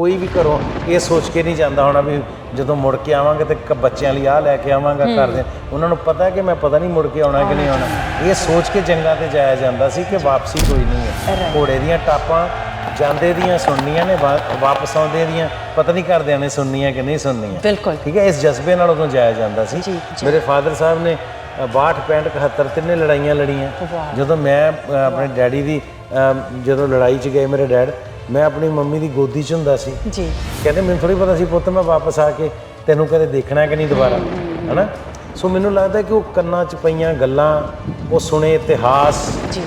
ਕੋਈ ਵੀ ਘਰੋਂ ਇਹ ਸੋਚ ਕੇ ਨਹੀਂ ਜਾਂਦਾ ਹੋਣਾ ਵੀ ਜਦੋਂ ਮੁੜ ਕੇ ਆਵਾਂਗੇ ਤੇ ਕ- ਬੱਚਿਆਂ ਲਈ ਆਹ ਲੈ ਕੇ ਆਵਾਂਗਾ ਕਰਦੇ ਉਹਨਾਂ ਨੂੰ ਪਤਾ ਹੈ ਕਿ ਮੈਂ ਪਤਾ ਨਹੀਂ ਮੁੜ ਕੇ ਆਉਣਾ ਕਿ ਨਹੀਂ ਆਉਣਾ। ਇਹ ਸੋਚ ਕੇ ਜੰਗਾਂ ਤੇ ਜਾਇਆ ਜਾਂਦਾ ਸੀ ਕਿ ਵਾਪਸੀ ਕੋਈ ਨਹੀਂ ਹੈ। ਘੋੜੇ ਦੀਆਂ ਟਾਪਾਂ ਜਾਂਦੇ ਦੀਆਂ ਸੁਣਨੀਆਂ ਨੇ ਵਾ- ਵਾਪਸ ਆਉਂਦੇ ਦੀਆਂ। ਪਤਾ ਨਹੀਂ ਘਰਦਿਆਂ ਨੇ ਸੁਣਨੀਆਂ ਕਿ ਨਹੀਂ ਸੁਣਨੀਆਂ। ਬਿਲਕੁਲ। ਠੀਕ ਹੈ ਇਸ ਜਜ਼ਬੇ ਨਾਲ ਉਦੋਂ ਜਾਇਆ ਜਾਂਦਾ ਸੀ। ਜੀ। ਮੇਰੇ ਫਾਦਰ ਸਾਹਿਬ ਨੇ ਅ, 62 65 71 ਤਿੰਨੇ ਲੜਾਈਆਂ ਲੜੀਆਂ। ਜਦੋਂ ਮੈਂ ਅ, ਆਪਣੇ ਡੈਡੀ ਦੀ ਅ, ਜਦੋਂ ਲੜਾਈ 'ਚ ਗਏ ਮੇਰੇ ਡੈਡ ਮੈਂ ਆਪਣੀ ਮੰਮੀ ਦੀ ਗੋਦੀ 'ਚ ਹੁੰਦਾ ਸੀ। ਜੀ। ਕਹਿੰਦੇ ਮੈਨੂੰ ਥੋੜੀ ਪਤਾ ਸੀ ਪੁੱਤ ਮੈਂ ਵਾਪਸ ਆ ਕੇ ਤੈਨੂੰ ਕਦੇ ਦੇਖਣਾ ਕਿ ਨਹੀਂ ਦੁਬਾਰਾ? ਹਨਾ? ਸੋ ਮੈਨੂੰ ਲੱਗਦਾ ਕਿ ਉਹ ਕੰਨਾਂ 'ਚ ਪਈਆਂ ਗੱਲਾਂ ਉਹ ਸੁਣੇ ਇਤਿਹਾਸ ਜੀ।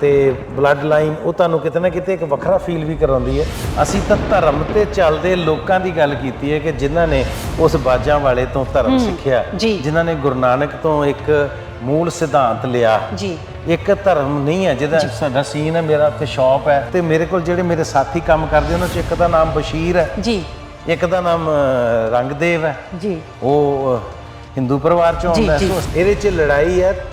ਤੇ ਬਲੱਡ ਲਾਈਨ ਉਹ ਤੁਹਾਨੂੰ ਕਿਤੇ ਨਾ ਕਿਤੇ ਇੱਕ ਵੱਖਰਾ ਫੀਲ ਵੀ ਕਰਾਉਂਦੀ ਹੈ। ਅਸੀਂ ਤਾਂ ਧਰਮ ਤੇ ਚੱਲਦੇ ਲੋਕਾਂ ਦੀ ਗੱਲ ਕੀਤੀ ਹੈ ਕਿ ਜਿਨ੍ਹਾਂ ਨੇ ਉਸ ਬਾਜਾਂ ਵਾਲੇ ਤੋਂ ਧਰਮ ਸਿੱਖਿਆ। ਜਿਨ੍ਹਾਂ ਨੇ ਗੁਰੂ ਨਾਨਕ ਤੋਂ ਇੱਕ ਮੂਲ ਸਿਧਾਂਤ ਲਿਆ। ਜੀ। ਇੱਕ ਧਰਮ ਨਹੀਂ ਹੈ ਜਿਹਦਾ ਸਾਡਾ ਸੀਨ ਹੈ ਮੇਰਾ ਉੱਥੇ ਸ਼ਾਪ ਹੈ। ਤੇ ਮੇਰੇ ਕੋਲ ਜਿਹੜੇ ਮੇਰੇ ਸਾਥੀ ਕੰਮ ਕਰਦੇ ਉਹਨਾਂ ਚ ਇੱਕ ਦਾ ਨਾਮ ਬਸ਼ੀਰ ਹੈ। ਜੀ। ਇੱਕ ਦਾ ਨਾਮ ਰੰਗਦੇਵ ਹੈ। ਜੀ। ਉਹ ਹਿੰਦੂ ਪਰਿਵਾਰ ਚੋਂ ਆਉਂਦਾ ਹੈ। ਸੋ ਇਹਦੇ ਚ ਲੜਾਈ ਹੈ।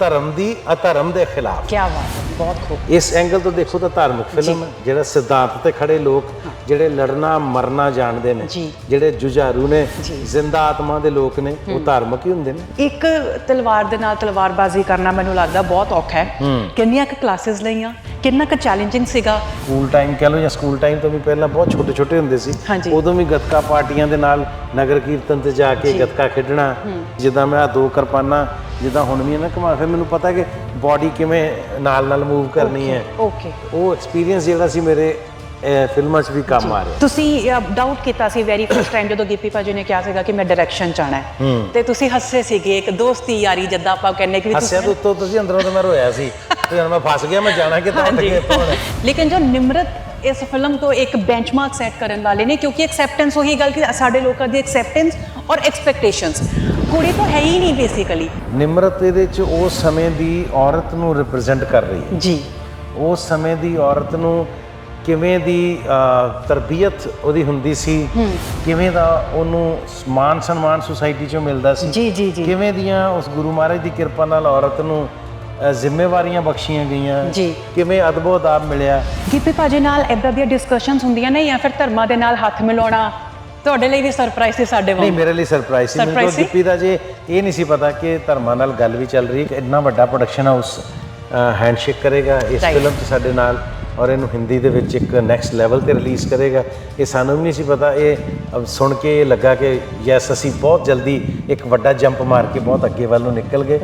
ਧਰਮ ਦੀ ਅਧਰਮ ਦੇ ਖਿਲਾਫ। ਕੀ ਬਾਤ ਹੈ ਬਹੁਤ ਖੂਬ। ਇਸ ਐਂਗਲ ਤੋਂ ਦੇਖੋ ਤਾਂ ਧਾਰਮਿਕ ਫਿਲਮ ਹੈ ਜਿਹੜਾ ਸਿਧਾਂਤ ਤੇ ਖੜੇ ਲੋਕ ਜਿਹੜੇ ਲੜਨਾ ਮਰਨਾ ਜਾਣਦੇ ਨੇ ਜੀ। ਜਿਹੜੇ ਜੁਝਾਰੂ ਨੇ। ਜ਼ਿੰਦਾ ਆਤਮਾ ਦੇ ਲੋਕ ਨੇ ਉਹ ਧਾਰਮਿਕ ਹੀ ਹੁੰਦੇ ਨੇ। ਇੱਕ ਤਲਵਾਰ ਦੇ ਨਾਲ ਤਲਵਾਰਬਾਜ਼ੀ ਕਰਨਾ ਮੈਨੂੰ ਲੱਗਦਾ ਬਹੁਤ ਔਖਾ ਹੈ। ਕਿੰਨੀਆਂ ਕੁ ਕਲਾਸਿਸ ਲਈਆਂ? ਕਿੰਨਾ ਕੁ ਚੈਲੰਜਿੰਗ ਸੀਗਾ? ਸਕੂਲ ਟਾਈਮ ਕਹ ਲਓ ਜਾਂ ਸਕੂਲ ਟਾਈਮ ਤੋਂ ਵੀ ਪਹਿਲਾਂ ਬਹੁਤ ਛੋਟੇ ਛੋਟੇ ਹੁੰਦੇ ਸੀ। ਹਾਂਜੀ। ਉਦੋਂ ਵੀ ਗੱਤਕਾ ਪਾਰਟੀਆਂ ਦੇ ਨਾਲ ਨਗਰ ਕੀਰਤਨ ਤੇ ਜਾ ਕੇ ਗੱਤਕਾ ਖੇਡਣਾ ਜਿੱਦਾਂ ਮੈਂ ਆਹ ਦੋ ਕਿਰਪਾਨਾਂ ਜਿੱਦਾਂ ਹੁਣ ਵੀ ਹੈ ਨਾ ਘੁਮਾ ਫਿਰ ਮੈਨੂੰ ਪਤਾ ਕਿ ਬਾਡੀ ਕਿਵੇਂ ਨਾਲ ਨਾਲ ਮੂਵ ਕਰਨੀ ਹੈ। ਓਕੇ ਉਹ ਐਕਸਪੀਰੀਅੰਸ ਜਿਹੜਾ ਸੀ ਮੇਰੇ ਅਹ, ਫਿਲਮਾਂ 'ਚ ਵੀ ਕੰਮ ਆ ਰਿਹਾ। ਤੁਸੀਂ ਡਾਊਟ ਕੀਤਾ ਸੀ ਵੈਰੀ ਫਸਟ ਟਾਈਮ ਜਦੋਂ ਗਿੱਪੀ ਭਾਜੀ ਨੇ ਕਿਹਾ ਸੀਗਾ ਕਿ ਮੈਂ ਡਾਇਰੈਕਸ਼ਨ ਚਾਹਣਾ ਹੈ। ਤੇ ਤੁਸੀਂ ਹੱਸੇ ਸੀਗੇ ਇੱਕ ਦੋਸਤੀ ਯਾਰੀ ਜਿੱਦਾਂ ਆਪਾਂ ਕਹਿੰਨੇ ਕਿ ਵੀ ਹਾਸਿਆ ਤੋਂ ਉੱਤੋਂ ਤੁਸੀਂ ਅੰਦਰੋਂ ਤਾਂ ਮੈਂ ਰੋਇਆ ਸੀ। ਤੇ ਹੁਣ ਮੈਂ ਫਸ ਗਿਆ ਮੈਂ ਜਾਣਾ ਕਿੱਦਾਂ ਉੱਠ ਕੇ ਹੁਣ? ਲੇਕਿਨ ਜੋ ਨਿਮਰਤ ਇਸ ਫਿਲਮ ਤੋਂ ਇੱਕ ਬੈਂਚਮਾਰਕ ਸੈੱਟ ਕਰਨ ਵਾਲੇ ਨੇ ਕਿਉਂਕਿ ਐਕਸੈਪਟੈਂਸ ਉਹੀ ਗੱਲ ਕਿ ਸਾਡੇ ਲੋਕਾਂ ਦੀ ਐਕਸੈਪਟੈਂਸ ਔਰ ਐਕਸਪੈਕਟੇਸ਼ਨਸ ਕੁੜੀ ਤਾਂ ਹੈ ਹੀ ਨਹੀਂ ਬੇਸਿਕਲੀ ਨਿਮਰਤ ਇਹਦੇ 'ਚ ਉਸ ਸਮੇਂ ਦੀ ਔਰਤ ਨੂੰ ਰਿਪਰੈਜ਼ੈਂਟ ਕਰ ਰਹੀ ਹੈ। ਜੀ। ਉਸ ਸਮੇਂ ਦੀ ਔਰਤ ਨੂੰ ਕਿਵੇਂ ਦੀ ਅਹ, ਤਰਬੀਅਤ ਉਹਦੀ ਹੁੰਦੀ ਸੀ ਕਿਵੇਂ ਦਾ ਉਹਨੂੰ ਮਾਨ ਸਨਮਾਨ ਸੁਸਾਇਟੀ 'ਚੋਂ ਮਿਲਦਾ ਸੀ ਜੀ ਜੀ ਜੀ। ਕਿਵੇਂ ਦੀਆਂ ਉਸ ਗੁਰੂ ਮਹਾਰਾਜ ਦੀ ਕਿਰਪਾ ਨਾਲ ਔਰਤ ਨੂੰ ਜ਼ਿੰਮੇਵਾਰੀਆਂ ਬਖਸ਼ੀਆਂ ਗਈਆਂ। ਜੀ। ਕਿਵੇਂ ਅਦਬੋ ਅਦਾਬ ਮਿਲਿਆ? ਗਿੱਪੀ ਭਾਜੀ ਨਾਲ ਇਦਾਂ ਦੀਆਂ ਡਿਸਕਸ਼ਨਸ ਹੁੰਦੀਆਂ ਨੇ ਜਾਂ ਫਿਰ ਧਰਮਾਂ ਦੇ ਨਾਲ ਹੱਥ ਮਿਲਾਉਣਾ? ਤੁਹਾਡੇ ਲਈ ਵੀ ਸਰਪ੍ਰਾਈਜ਼ ਸੀ ਸਾਡੇ ਨਹੀਂ ਵਾਂਗ ਮੇਰੇ ਲਈ ਸਰਪ੍ਰਾਈਜ਼ ਸੀ। ਮੈਨੂੰ Surprise ਤਾਂ ਸੀ? ਗਿੱਪੀ ਦਾ ਜੇ ਇਹ ਨਹੀਂ ਸੀ ਪਤਾ ਕਿ ਧਰਮਾਂ ਨਾਲ ਗੱਲ ਵੀ ਚੱਲ ਰਹੀ ਹੈ ਕਿ ਇੰਨਾ ਵੱਡਾ ਪ੍ਰੋਡਕਸ਼ਨ ਹਾਊਸ ਹੈਂਡਸ਼ੇਕ ਕਰੇਗਾ ਇਸ Right. ਫਿਲਮ 'ਚ ਸਾਡੇ ਨਾਲ ਔਰ ਇਹਨੂੰ ਹਿੰਦੀ ਦੇ ਵਿੱਚ ਇੱਕ ਨੈਕਸਟ ਲੈਵਲ ਤੇ ਰਿਲੀਜ਼ ਕਰੇਗਾ। ਇਹ ਸਾਨੂੰ ਵੀ ਨਹੀਂ ਸੀ ਪਤਾ। ਇਹ ਅਬ ਸੁਣ ਕੇ ਇਹ ਲੱਗਾ ਕਿ ਯੈਸ ਅਸੀਂ ਬਹੁਤ ਜਲਦੀ ਇੱਕ ਵੱਡਾ ਜੰਪ ਮਾਰ ਕੇ ਬਹੁਤ ਅੱਗੇ ਵੱਲ ਨੂੰ ਨਿਕਲ ਗਏ।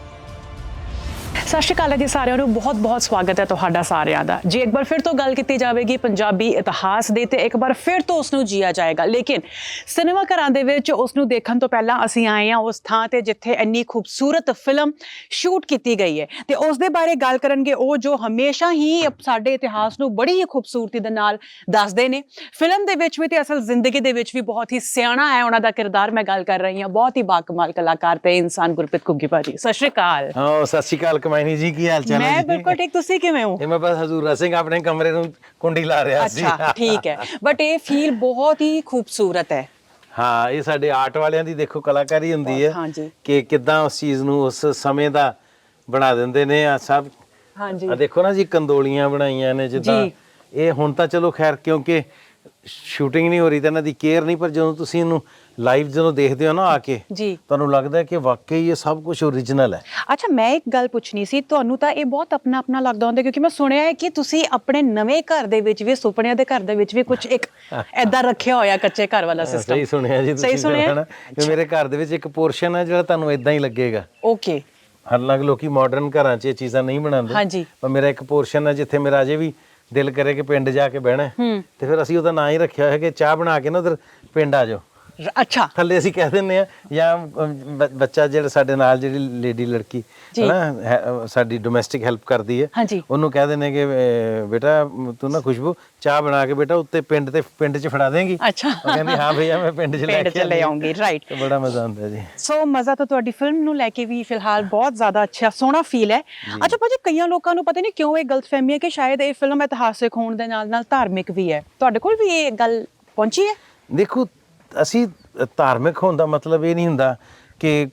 ਸਤਿ ਸ਼੍ਰੀ ਅਕਾਲ ਜੀ ਸਾਰਿਆਂ ਨੂੰ। ਬਹੁਤ-ਬਹੁਤ ਸਵਾਗਤ ਹੈ ਤੁਹਾਡਾ ਸਾਰਿਆਂ ਦਾ। ਜੇ ਇੱਕ ਵਾਰ ਫਿਰ ਤੋਂ ਗੱਲ ਕੀਤੀ ਜਾਵੇਗੀ ਪੰਜਾਬੀ ਇਤਿਹਾਸ ਦੀ, ਤੇ ਇੱਕ ਵਾਰ ਫਿਰ ਤੋਂ ਉਸ ਨੂੰ ਜੀਆ ਜਾਏਗਾ। ਲੇਕਿਨ ਸਿਨੇਮਾ ਘਰਾਂ ਦੇ ਵਿੱਚ ਉਸ ਨੂੰ ਦੇਖਣ ਤੋਂ ਪਹਿਲਾਂ ਅਸੀਂ ਆਏ ਹਾਂ ਉਸ ਥਾਂ ਤੇ ਜਿੱਥੇ ਇੰਨੀ ਖੂਬਸੂਰਤ ਫਿਲਮ ਸ਼ੂਟ ਕੀਤੀ ਗਈ ਹੈ। ਤੇ ਉਸ ਦੇ ਬਾਰੇ ਗੱਲ ਕਰਨਗੇ ਉਹ ਜੋ ਹਮੇਸ਼ਾ ਹੀ ਸਾਡੇ ਇਤਿਹਾਸ ਨੂੰ ਬੜੀ ਹੀ ਖੂਬਸੂਰਤੀ ਦੇ ਨਾਲ ਦੱਸਦੇ ਨੇ। ਫਿਲਮ ਦੇ ਵਿੱਚ ਵੀ ਤੇ ਅਸਲ ਜ਼ਿੰਦਗੀ ਦੇ ਵਿੱਚ ਵੀ ਬਹੁਤ ਹੀ ਸਿਆਣਾ ਹੈ ਉਹਨਾਂ ਦਾ ਕਿਰਦਾਰ ਮੈਂ ਗੱਲ ਕਰ ਰਹੀ ਹਾਂ। ਬਹੁਤ ਹੀ ਬਾਕਮਾਲ ਕਲਾਕਾਰ ਤੇ ਇਨਸਾਨ ਗੁਰਪ੍ਰੀਤ ਘੁੱਗੀ ਭਾਜੀ। ਸਤਿ ਸ਼੍ਰੀ ਅਕਾਲ। ਹਾਂ, ਸਤਿ ਸ਼੍ਰੀ ਅਕਾਲ ਕਮਾਇਨੀ ਜੀ ਕੀ ਹਾਲ ਚਾਲ ਹੈ ਮੈਂ? ਬਿਲਕੁਲ ਠੀਕ ਤੁਸੀਂ ਕਿਵੇਂ ਹੋ? ਇਹ ਮੈਂ ਬਸ ਹਜ਼ੂਰਾ ਸਿੰਘ ਆਪਣੇ ਕਮਰੇ ਨੂੰ ਕੁੰਡੀ ਲਾ ਰਿਹਾ ਸੀ। ਅੱਛਾ ਠੀਕ ਹੈ। ਬਟ ਇਹ ਫੀਲ ਬਹੁਤ ਹੀ ਖੂਬਸੂਰਤ ਹੈ। ਹਾਂ ਇਹ ਸਾਡੇ ਆਰਟ ਵਾਲਿਆਂ ਦੀ ਦੇਖੋ ਕਲਾਕਾਰੀ ਹੁੰਦੀ ਹੈ। ਕਿ ਕਿੱਦਾਂ ਉਸ ਚੀਜ਼ ਨੂੰ ਉਸ ਸਮੇਂ ਦਾ ਬਣਾ ਦਿੰਦੇ ਨੇ ਆ ਸਭ। ਹਾਂਜੀ। ਆ ਦੇਖੋ ਨਾ ਜੀ ਕੰਦੋਲੀਆਂ ਬਣਾਈਆਂ ਨੇ ਜਿੱਦਾਂ। ਇਹ ਹੁਣ ਤਾਂ ਚਲੋ ਖੈਰ ਕਿਉਂਕਿ ਸ਼ੂਟਿੰਗ ਨਹੀਂ ਹੋ ਰਹੀ ਤਾਂ ਇਹਨਾਂ ਦੀ ਕੇਅਰ ਨਹੀਂ ਪਰ ਜਦੋਂ ਤੁਸੀਂ ਇਹਨੂੰ ਲਾਈਵ ਜਦੋਂ ਦੇਖਦੇ ਹੋ ਨਾ ਆ ਕੇ ਜੀ। ਤੁਹਾਨੂੰ ਲੱਗਦਾ ਹੈ ਕਿ ਵਾਕਈ ਇਹ ਸਭ ਕੁਝ ਓਰੀਜਨਲ ਹੈ? ਅੱਛਾ ਮੈਂ ਇੱਕ ਗੱਲ ਪੁੱਛਣੀ ਸੀ ਤੁਹਾਨੂੰ ਤਾਂ ਇਹ ਬਹੁਤ ਆਪਣਾ ਆਪਣਾ ਲੱਗਦਾ ਹੁੰਦਾ ਕਿਉਂਕਿ ਮੈਂ ਸੁਣਿਆ ਹੈ ਕਿ ਤੁਸੀਂ ਆਪਣੇ ਨਵੇਂ ਘਰ ਦੇ ਵਿੱਚ ਵੀ ਸੁਪਨਿਆਂ ਦੇ ਘਰ ਦੇ ਵਿੱਚ ਵੀ ਕੁਝ ਇੱਕ ਐਦਾਂ ਰੱਖਿਆ ਹੋਇਆ ਕੱਚੇ ਘਰ ਵਾਲਾ ਸਿਸਟਮ ਸਹੀ ਸੁਣਿਆ ਜੀ ਸਹੀ ਤੁਸੀਂ ਸੁਣਿਆ? ਹਨਾ? ਕਿ ਮੇਰੇ ਘਰ ਦੇ ਵਿੱਚ ਇੱਕ ਪੋਰਸ਼ਨ ਹੈ ਜਿਹੜਾ ਤੁਹਾਨੂੰ ਇਦਾਂ ਹੀ ਲੱਗੇਗਾ। ਓਕੇ ਹਾਲਾਂਕਿ ਲੋਕੀ ਮਾਡਰਨ ਘਰਾਂ 'ਚ ਇਹ ਚੀਜ਼ਾਂ ਨਹੀਂ ਬਣਾਉਂਦੇ। ਹਾਂਜੀ। ਪਰ ਮੇਰਾ ਇੱਕ ਪੋਰਸ਼ਨ ਹੈ ਜਿੱਥੇ ਮੇਰਾ ਅਜੇ ਵੀ ਦਿਲ ਕਰੇ ਕਿ ਪਿੰਡ ਜਾ ਕੇ ਬਹਿਣਾ ਹੈ। ਤੇ ਫਿਰ ਅਸੀਂ ਉਹਦਾ ਨਾਂ ਹੀ ਰੱਖਿਆ ਹੋਇਆ ਕਿ ਚਾਹ ਬਣਾ ਕੇ ਨਾ ਉਧਰ ਪਿੰਡ ਆ ਜਾਓ ਅੱਛਾ ਥੱਲੇ ਅਸੀਂ ਕਹਿ ਦਿੰਨੇ ਆ ਜਾਂ ਬ- ਬੱਚਾ ਜਿਹੜਾ ਸਾਡੇ ਨਾਲ ਜਿਹੜੀ ਲੇਡੀ ਲੜਕੀ ਜੀ। ਹਨਾ ਹੈ- ਸਾਡੀ ਡੋਮੈਸਟਿਕ ਹੈਲਪ ਕਰਦੀ ਹੈ ਹਾਂਜੀ। ਉਹਨੂੰ ਕਹਿ ਦਿੰਨੇ ਕਿ ਬੇਟਾ ਤੂੰ ਨਾ ਖੁਸ਼ਬੂ ਚਾਹ ਬਣਾ ਕੇ ਬੇਟਾ ਉੱਤੇ ਪਿੰਡ ਤੇ ਪਿੰਡ 'ਚ ਫੜਾ ਦੇਂਗੀ ਅੱਛਾ। ਉਹ ਕਹਿੰਦੀ ਹਾਂ ਭਈਆ ਮੈਂ ਪਿੰਡ 'ਚ ਲੈ ਪਿੰਡ ਕੇ ਲੈ। ਆਉਂਗੀ, right। ਤੇ ਬੜਾ ਮਜ਼ਾ ਆਉਂਦਾ ਜੀ ਸੋ ਮਜ਼ਾ ਤਾਂ ਤੁਹਾਡੀ ਫਿਲਮ ਨੂੰ ਲੈ ਕੇ ਵੀ ਫਿਲਹਾਲ ਬਹੁਤ ਜ਼ਿਆਦਾ ਅੱਛਾ ਸੋਹਣਾ ਫੀਲ ਹੈ ਅੱਛਾ ਭਾਜੀ ਕਈਆਂ ਲੋਕਾਂ ਨੂੰ ਪਤਾ ਨਹੀਂ ਕਿਉਂ ਇਹ ਗਲਤਫਹਿਮੀ ਹੈ ਕਿ ਸ਼ਾਇਦ ਇਹ ਫਿਲਮ ਇਤਿਹਾਸਿਕ ਹੋਣ ਦੇ ਨਾਲ ਨਾਲ ਧਾਰਮਿਕ ਵੀ ਹੈ ਤੁਹਾਡੇ ਕੋਲ ਵੀ ਇਹ ਗੱਲ ਪਹੁੰਚੀ ਹੈ ਦੇਖੋ ਅਸੀਂ ਧਾਰਮਿਕ ਹੋਣ ਦਾ ਮਤਲਬ ਇਹ ਨਹੀਂ ਹੁੰਦਾ ਕਿ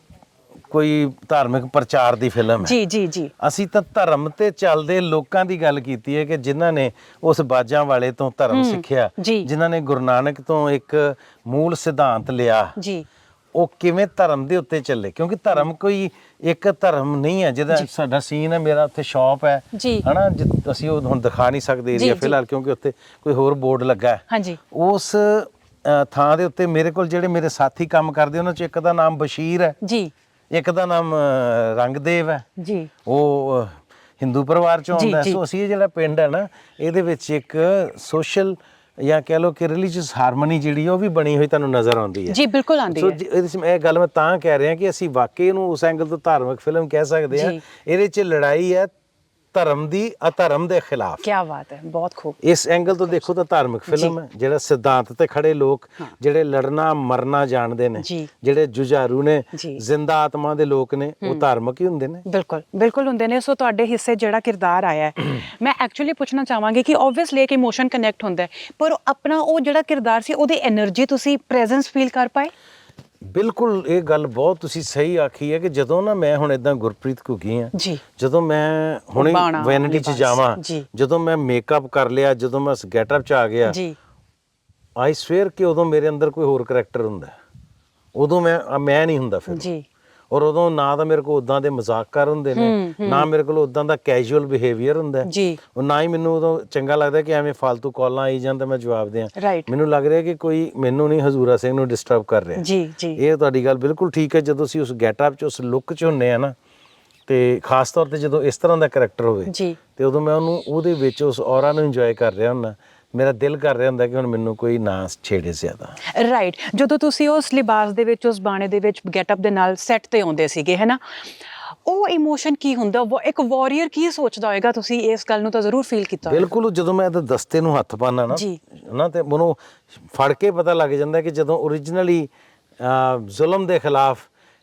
ਕੋਈ ਧਾਰਮਿਕ ਪ੍ਰਚਾਰ ਦੀ ਫਿਲਮ ਹੈ। ਜੀ ਜੀ ਜੀ। ਅਸੀਂ ਤਾਂ ਧਰਮ ਤੇ ਚੱਲਦੇ ਲੋਕਾਂ ਦੀ ਗੱਲ ਕੀਤੀ ਹੈ ਕਿ ਜਿਨ੍ਹਾਂ ਨੇ ਉਸ ਬਾਜਾਂ ਵਾਲੇ ਤੋਂ ਧਰਮ ਸਿੱਖਿਆ। ਜਿਨ੍ਹਾਂ ਨੇ ਗੁਰੂ ਨਾਨਕ ਤੋਂ ਇੱਕ ਮੂਲ ਸਿਧਾਂਤ ਲਿਆ। ਜੀ। ਉਹ ਕਿਵੇਂ ਧਰਮ ਦੇ ਉੱਤੇ ਚੱਲੇ? ਕਿਉਂਕਿ ਧਰਮ ਕੋਈ ਇੱਕ ਧਰਮ ਨਹੀਂ ਹੈ ਜਿਹਦਾ ਸਾਡਾ ਸੀਨ ਹੈ ਮੇਰਾ ਉੱਥੇ ਸ਼ਾਪ ਹੈ। ਹਨਾ ਅਸੀਂ ਉਹ ਹੁਣ ਦਿਖਾ ਨਹੀਂ ਸਕਦੇ ਜੀ, ਏਰੀਆ। ਫਿਲਹਾਲ ਕਿਉਂਕਿ ਉੱਥੇ ਕੋਈ ਹੋਰ ਬੋਰਡ ਲੱਗਾ ਹੈ। ਹਾਂਜੀ। ਉਸ ਥਾਂ ਦੇ ਉੱਤੇ ਮੇਰੇ ਕੋਲ ਜਿਹੜੇ ਮੇਰੇ ਸਾਥੀ ਕੰਮ ਕਰਦੇ ਉਹਨਾਂ ਚ ਇੱਕ ਦਾ ਨਾਮ ਬਸ਼ੀਰ ਹੈ। ਜੀ। ਇੱਕ ਦਾ ਨਾਮ ਰੰਗਦੇਵ ਹੈ। ਜੀ। ਉਹ ਹਿੰਦੂ ਪਰਿਵਾਰ ਚੋਂ ਆਉਂਦਾ। ਸੋ ਅਸੀਂ ਇਹ ਜਿਹੜਾ ਪਿੰਡ ਹੈ ਨਾ ਇਹਦੇ ਵਿੱਚ ਇੱਕ ਸੋਸ਼ਲ ਜਾਂ ਕਹਿ ਲਓ ਕਿ ਰਿਲੀਜੀਅਸ ਹਾਰਮਨੀ ਜਿਹੜੀ ਉਹ ਵੀ ਬਣੀ ਹੋਈ ਤੁਹਾਨੂੰ ਨਜ਼ਰ ਆਉਂਦੀ ਹੈ। ਜੀ ਬਿਲਕੁਲ ਸੋ ਹੈ। ਮੈਂ ਇਹ ਗੱਲ ਮੈਂ ਤਾਂ ਕਹਿ ਰਿਹਾ ਕਿ ਅਸੀਂ ਵਾਕਈ ਨੂੰ ਉਸ ਐਂਗਲ ਤੋਂ ਧਾਰਮਿਕ ਫਿਲਮ ਕਹਿ ਸਕਦੇ ਹਾਂ। ਇਹਦੇ 'ਚ ਲੜਾਈ ਹੈ ਧਰਮ ਦੀ ਅਧਰਮ ਦੇ ਖਿਲਾਫ। ਕੀ ਬਾਤ ਹੈ ਬਹੁਤ ਖੂਬ। ਇਸ ਐਂਗਲ ਤੋਂ ਦੇਖੋ ਤਾਂ ਧਾਰਮਿਕ ਫਿਲਮ ਹੈ ਜਿਹੜਾ ਸਿਧਾਂਤ ਤੇ ਖੜੇ ਲੋਕ ਜਿਹੜੇ ਲੜਨਾ ਮਰਨਾ ਜਾਣਦੇ ਨੇ ਜਿਹੜੇ ਜੁਝਾਰੂ ਨੇ ਜ਼ਿੰਦਾ ਆਤਮਾ ਦੇ ਲੋਕ ਨੇ ਉਹ ਧਾਰਮਿਕ ਹੀ ਹੁੰਦੇ ਨੇ। ਬਿਲਕੁਲ ਬਿਲਕੁਲ ਹੁੰਦੇ ਨੇ। ਸੋ ਤੁਹਾਡੇ ਹਿੱਸੇ ਜਿਹੜਾ ਕਿਰਦਾਰ ਆਇਆ ਹੈ ਮੈਂ ਐਕਚੁਅਲੀ ਪੁੱਛਣਾ ਚਾਹਾਂਗੀ ਕਿ ਆਬਵੀਅਸਲੀ ਇੱਕ ਇਮੋਸ਼ਨ ਕਨੈਕਟ ਹੁੰਦਾ ਹੈ ਪਰ ਆਪਣਾ ਉਹ ਜਿਹੜਾ ਕਿਰਦਾਰ ਸੀ ਉਹਦੀ એનર્ਜੀ ਤੁਸੀਂ ਪ੍ਰੈਜ਼ੈਂਸ ਫੀਲ ਕਰ ਪਾਏ? ਬਿਲਕੁਲ ਇਹ ਗੱਲ ਬਹੁਤ ਤੁਸੀਂ ਸਹੀ ਆਖੀ ਹੈ ਕਿ ਜਦੋਂ ਨਾ ਮੈਂ ਹੁਣ ਇਦਾਂ ਗੁਰਪ੍ਰੀਤ ਘੁੱਗੀ ਆ ਜੀ ਜਦੋਂ ਮੈਂ ਹੁਣੇ ਵੈਨਿਟੀ ਚ ਜਾਵਾਂ। ਜਦੋਂ ਮੈਂ ਮੇਕਅਪ ਕਰ ਲਿਆ ਜਦੋਂ ਮੈਂ ਉਸ ਗੈਟਅਪ ਚ ਆ ਗਿਆ ਜੀ ਆਈ ਸਵੇਅਰ ਕਿ ਉਦੋਂ ਮੇਰੇ ਅੰਦਰ ਕੋਈ ਹੋਰ ਕਰੈਕਟਰ ਹੁੰਦਾ ਹੈ। ਉਦੋਂ ਮੈਂ ਮੈਂ ਨਹੀਂ ਹੁੰਦਾ ਫਿਰ ਜੀ ਔਰ ਉਦੋਂ ਨਾ ਤਾਂ ਮੇਰੇ ਕੋਲ ਉਦਾਂ ਦੇ ਮਜ਼ਾਕ ਕਰ ਹੁੰਦੇ ਨੇ ਨਾ ਮੇਰੇ ਕੋਲ ਉਦਾਂ ਦਾ ਕੈਜੂਅਲ ਬਿਹੇਵੀਅਰ ਹੁੰਦਾ। ਜੀ। ਉਹ ਨਾ ਹੀ ਮੈਨੂੰ ਉਦੋਂ ਚੰਗਾ ਲੱਗਦਾ ਕਿ ਐਵੇਂ ਫालतू ਕਾਲਾਂ ਆਈ ਤਾਂ ਮੈਂ ਜਵਾਬ ਦਿਆਂ। ਮੈਨੂੰ ਲੱਗ ਰਿਹਾ ਕਿ ਕੋਈ ਮੈਨੂੰ ਨਹੀਂ ਹਜ਼ੂਰਾ ਸਿੰਘ ਨੂੰ ਡਿਸਟਰਬ ਕਰ ਰਿਹਾ। ਜੀ ਜੀ। ਇਹ ਤੁਹਾਡੀ ਗੱਲ ਬਿਲਕੁਲ ਠੀਕ ਹੈ ਜਦੋਂ ਅਸੀਂ ਉਸ ਗੈਟਅਪ 'ਚ ਉਸ ਲੁੱਕ 'ਚ ਹੁੰਨੇ ਆ ਨਾ ਤੇ ਖਾਸ ਤੌਰ ਤੇ ਜਦੋਂ ਇਸ ਤਰ੍ਹਾਂ ਦਾ ਕੈਰੈਕਟਰ ਹੋਵੇ ਜੀ। ਤੇ ਉਦੋਂ ਮੈਂ ਉਹਨੂੰ ਉਹਦੇ ਵਿੱਚ ਉਸ ਔਰਾ ਨੂੰ ਇੰਜੋਏ ਕਰ ਰਿਹਾ ਹੁੰਦਾ। ਮੇਰਾ ਦਿਲ ਕਰ ਰਿਹਾ ਹੁੰਦਾ ਕਿ ਹੁਣ ਮੈਨੂੰ ਕੋਈ ਨਾ ਛੇੜੇ ਜ਼ਿਆਦਾ। ਰਾਈਟ ਜਦੋਂ ਤੁਸੀਂ ਉਸ ਲਿਬਾਸ ਦੇ ਵਿੱਚ ਉਸ ਬਾਣੇ ਦੇ ਵਿੱਚ ਗੈਟਅਪ ਦੇ ਨਾਲ ਸੈੱਟ ਤੇ ਆਉਂਦੇ ਸੀਗੇ ਹੈਨਾ? ਉਹ ਇਮੋਸ਼ਨ ਕੀ ਹੁੰਦਾ? ਉਹ ਇੱਕ ਵਾਰੀਅਰ ਕੀ ਸੋਚਦਾ ਹੋਏਗਾ? ਤੁਸੀਂ ਇਸ ਗੱਲ ਨੂੰ ਤਾਂ ਜ਼ਰੂਰ ਫੀਲ ਕੀਤਾ। ਬਿਲਕੁਲ ਜਦੋਂ ਮੈਂ ਇਹਦੇ ਦਸਤੇ ਨੂੰ ਹੱਥ ਪਾਣਾ ਨਾ ਜੀ। ਨਾ ਤੇ ਮੈਨੂੰ ਫੜ ਕੇ ਪਤਾ ਲੱਗ ਜਾਂਦਾ ਕਿ ਜਦੋਂ ਓਰੀਜਨਲੀ ਜ਼ੁਲਮ ਦੇ ਖਿਲਾਫ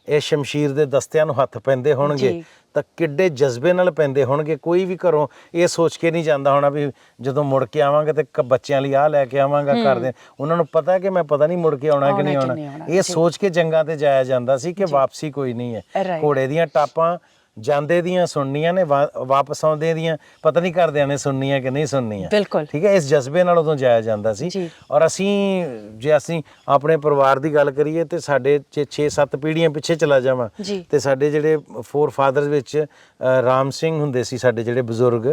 ਇਹ ਸ਼ਮਸ਼ੀਰ ਦੇ ਦਸਤਿਆਂ ਨੂੰ ਹੱਥ ਪੈਂਦੇ ਹੋਣਗੇ। ਤਾਂ ਕਿੱਡੇ ਜਜ਼ਬੇ ਨਾਲ ਪੈਂਦੇ ਹੋਣਗੇ। ਕੋਈ ਵੀ ਘਰੋਂ ਇਹ ਸੋਚ ਕੇ ਨਹੀਂ ਜਾਂਦਾ ਹੋਣਾ ਵੀ ਜਦੋਂ ਮੁੜ ਕੇ ਆਵਾਂਗੇ ਤੇ ਬੱਚਿਆਂ ਲਈ ਆਹ ਲੈ ਕੇ ਆਵਾਂਗਾ ਕਰਦੇ ਉਹਨਾਂ ਨੂੰ ਪਤਾ ਹੈ ਕਿ ਮੈਂ ਪਤਾ ਨਹੀਂ ਮੁੜ ਕੇ ਆਉਣਾ ਕਿ ਨਹੀਂ ਆਉਣਾ। ਇਹ। ਸੋਚ ਕੇ ਜੰਗਾਂ ਤੇ ਜਾਇਆ ਜਾਂਦਾ ਸੀ ਕਿ ਵਾਪਸੀ ਕੋਈ ਨਹੀਂ ਹੈ. ਘੋੜੇ ਦੀਆਂ ਟਾਪਾਂ ਜਾਂਦੇ ਦੀਆਂ ਸੁਣਨੀਆਂ ਨੇ ਵਾਪਸ ਆਉਂਦੇ ਦੀਆਂ ਪਤਾ ਨਹੀਂ ਘਰਦਿਆਂ ਨੇ ਸੁਣਨੀਆਂ ਕਿ ਨਹੀਂ ਸੁਣਨੀਆਂ ਬਿਲਕੁਲ ਠੀਕ ਹੈ ਇਸ ਜਜ਼ਬੇ ਨਾਲ ਉਦੋਂ ਜਾਇਆ ਜਾਂਦਾ ਸੀ। ਔਰ ਅਸੀਂ ਜੇ ਅਸੀਂ ਆਪਣੇ ਪਰਿਵਾਰ ਦੀ ਗੱਲ ਕਰੀਏ ਤੇ ਸਾਡੇ 6-7 ਪੀੜ੍ਹੀਆਂ ਪਿੱਛੇ ਚਲਾ ਜਾਵਾਂ। ਤੇ ਸਾਡੇ ਜਿਹੜੇ ਫੋਰ ਫਾਦਰਸ ਵਿੱਚ ਰਾਮ ਸਿੰਘ ਹੁੰਦੇ ਸੀ ਸਾਡੇ ਜਿਹੜੇ ਬਜ਼ੁਰਗ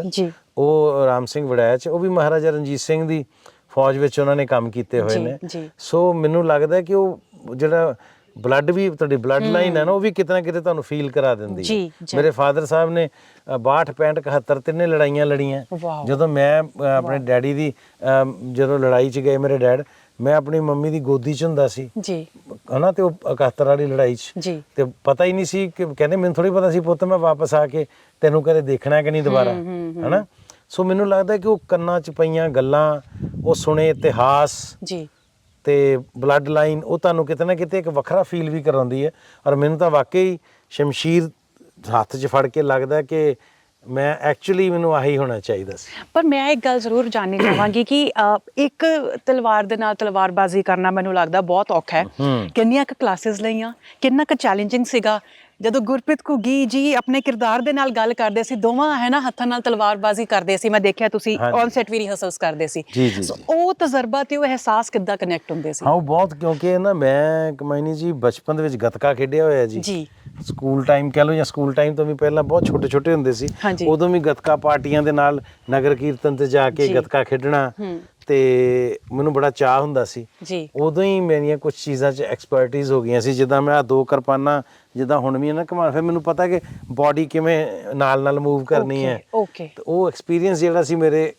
ਉਹ ਰਾਮ ਸਿੰਘ ਵੜੈਚ ਉਹ ਵੀ ਮਹਾਰਾਜਾ ਰਣਜੀਤ ਸਿੰਘ ਦੀ ਫੌਜ ਵਿੱਚ ਉਹਨਾਂ ਨੇ ਕੰਮ ਕੀਤੇ ਹੋਏ ਨੇ। ਸੋ ਮੈਨੂੰ ਲੱਗਦਾ ਕਿ ਉਹ ਜਿਹੜਾ ਬਲੱਡ ਵੀ ਤੁਹਾਡੀ ਬਲੱਡ ਲਾਈਨ ਹੈ ਨਾ ਉਹ ਵੀ ਕਿਤੇ ਨਾ ਕਿਤੇ ਤੁਹਾਨੂੰ ਫੀਲ ਕਰਾ ਦਿੰਦੀ ਹੈ। ਮੇਰੇ ਫਾਦਰ ਸਾਹਿਬ ਨੇ ਅ, 62 65 71 ਤਿੰਨੇ ਲੜਾਈਆਂ ਲੜੀਆਂ। ਜਦੋਂ ਮੈਂ ਆਪਣੇ ਡੈਡੀ ਦੀ ਜਦੋਂ ਲੜਾਈ 'ਚ ਗਏ ਮੇਰੇ ਡੈਡ ਮੈਂ ਆਪਣੀ ਮੰਮੀ ਦੀ ਗੋਦੀ 'ਚ ਹੁੰਦਾ ਸੀ। ਜੀ। ਹਨਾ ਤੇ ਉਹ 71 ਵਾਲੀ ਲੜਾਈ 'ਚ। ਤੇ ਪਤਾ ਹੀ ਨਹੀਂ ਸੀ ਕਿ ਕਹਿੰਦੇ ਮੈਨੂੰ ਥੋੜੀ ਪਤਾ ਸੀ ਪੁੱਤ ਮੈਂ ਵਾਪਸ ਆ ਕੇ ਤੈਨੂੰ ਕਦੇ ਦੇਖਣਾ ਕਿ ਨਹੀਂ ਦੁਬਾਰਾ। ਹਨਾ? ਸੋ ਮੈਨੂੰ ਲੱਗਦਾ ਕਿ ਉਹ ਕੰਨਾਂ 'ਚ ਪਈਆਂ ਗੱਲਾਂ ਉਹ ਸੁਣੇ ਇਤਿਹਾਸ। ਜੀ। ਤੇ ਬਲੱਡ ਲਾਈਨ ਉਹ ਤੁਹਾਨੂੰ ਕਿਤੇ ਨਾ ਕਿਤੇ ਇੱਕ ਵੱਖਰਾ ਫੀਲ ਵੀ ਕਰਾਉਂਦੀ ਹੈ। ਔਰ ਮੈਨੂੰ ਤਾਂ ਵਾਕਈ ਸ਼ਮਸ਼ੀਰ ਹੱਥ 'ਚ ਫੜ ਕੇ ਲੱਗਦਾ ਕਿ ਮੈਂ ਐਕਚੁਅਲੀ ਮੈਨੂੰ ਆਹੀ ਹੋਣਾ ਚਾਹੀਦਾ ਸੀ। ਪਰ ਮੈਂ ਇੱਕ ਗੱਲ ਜ਼ਰੂਰ ਜਾਣਨੀ ਚਾਹਾਂਗੀ ਕਿ ਇੱਕ ਤਲਵਾਰ ਦੇ ਨਾਲ ਤਲਵਾਰਬਾਜ਼ੀ ਕਰਨਾ ਮੈਨੂੰ ਲੱਗਦਾ ਬਹੁਤ ਔਖਾ ਹੈ। ਹੂੰ। ਕਿੰਨੀਆਂ ਕੁ ਕਲਾਸਿਸ ਲਈਆਂ ਕਿੰਨਾ ਕੁ ਚੈਲੰਜਿੰਗ ਸੀਗਾ ਜਦੋਂ ਗੁਰਪ੍ਰੀਤ ਘੁੱਗੀ ਜੀ ਆਪਣੇ ਕਿਰਦਾਰ ਦੇ ਨਾਲ ਗੱਲ ਕਰਦੇ ਸੀ ਦੋਵਾਂ ਹੈ ਨਾ ਹੱਥਾਂ ਨਾਲ ਤਲਵਾਰਬਾਜ਼ੀ ਕਰਦੇ ਸੀ ਮੈਂ ਦੇਖਿਆ ਤੁਸੀਂ ਹਾਂਜੀ। ਔਨ ਸੈਟ ਵੀ ਰਿਹਰਸਲਸ ਕਰਦੇ ਸੀ ਜੀ, ਜੀ, ਸੋ ਜੀ। ਉਹ ਤਜਰਬਾ ਤੇ ਉਹ ਅਹਿਸਾਸ ਕਿੱਦਾਂ ਕਨੈਕਟ ਹੁੰਦੇ ਸੀ ਹਾਂ ਉਹ ਬਹੁਤ ਕਿਉਂਕਿ ਨਾ ਮੈਂ ਕਮਾਈਨੀ ਜੀ ਬਚਪਨ ਦੇ ਵਿੱਚ ਗੱਤਕਾ ਖੇਡਿਆ ਹੋਇਆ ਜੀ ਜੀ ਸਕੂਲ ਟਾਈਮ ਕਹਿ ਲਓ ਜਾਂ ਸਕੂਲ ਟਾਈਮ ਤੋਂ ਵੀ ਪਹਿਲਾਂ ਬਹੁਤ ਛੋਟੇ ਛੋਟੇ ਹੁੰਦੇ ਸੀ ਹਾਂਜੀ। ਉਦੋਂ ਵੀ ਗੱਤਕਾ ਪਾਰਟੀਆਂ ਦੇ ਨਾਲ ਨਗਰ ਕੀਰਤਨ ਤੇ ਜਾ ਕੇ ਜੀ। ਗੱਤਕਾ ਖੇਡਣਾ ਹੂੰ। ਤੇ ਮੈਨੂੰ ਬੜਾ ਚਾਹ ਹੁੰਦਾ ਸੀ। ਜੀ। ਉਦੋਂ ਹੀ ਮੇਰੀਆਂ ਕੁਝ ਚੀਜ਼ਾਂ 'ਚ ਐਕਸਪਰਟਿਜ਼ ਹੋ ਗਈਆਂ ਸੀ ਜਿੱਦਾਂ ਮੈਂ ਆ ਦੋ ਕਿਰਪਾਨਾਂ ਜਿੱਦਾਂ ਹੁਣ ਵੀ ਹੈ ਨਾ ਘੁਮਾ ਫਿਰ ਮੈਨੂੰ ਪਤਾ ਕਿ ਬਾਡੀ ਕਿਵੇਂ ਨਾਲ ਨਾਲ ਮੂਵ ਕਰਨੀ ਹੈ। ਓਕੇ ਤੇ ਉਹ ਐਕਸਪੀਰੀਅੰਸ ਜਿਹੜਾ ਸੀ ਮੇਰੇ